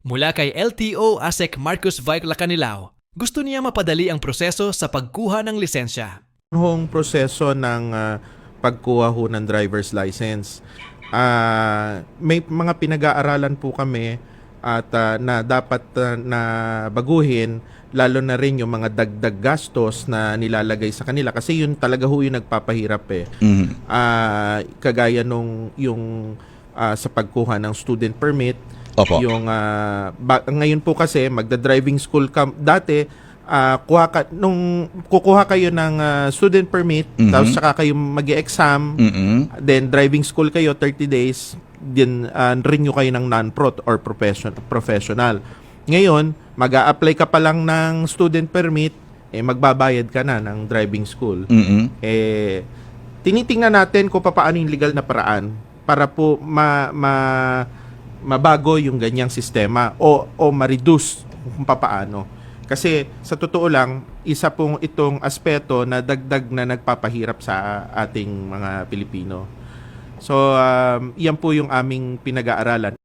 Mula kay LTO ASEC Marcus Vic Lacanilao, gusto niya mapadali ang proseso sa pagkuha ng lisensya. hong proseso ng ah, pagkuha ho ng driver's license. Ah, may mga pinag-aaralan po kami at ah, na dapat ah, na baguhin lalo na rin yung mga dagdag gastos na nilalagay sa kanila kasi yun talaga ho yung nagpapahirap eh. Mhm. Ah, kagaya nung yung ah, sa pagkuha ng student permit, Opo. yung ah, ba- ngayon po kasi magda-driving school ka dati ah, kuha ka nung kukuha kayo ng ah, student permit Mhm. tapos saka kayo magi-exam Mhm. then driving school kayo 30 days then uh, renew kayo ng non-pro or profession, professional ngayon mag apply ka pa lang ng student permit eh magbabayad ka na ng driving school Mhm. eh tinitingnan natin kung paano yung legal na paraan para po ma, ma mabago yung ganyang sistema o o ma-reduce kung papaano. Kasi sa totoo lang, isa pong itong aspeto na dagdag na nagpapahirap sa ating mga Pilipino. So, um, yan po yung aming pinag-aaralan.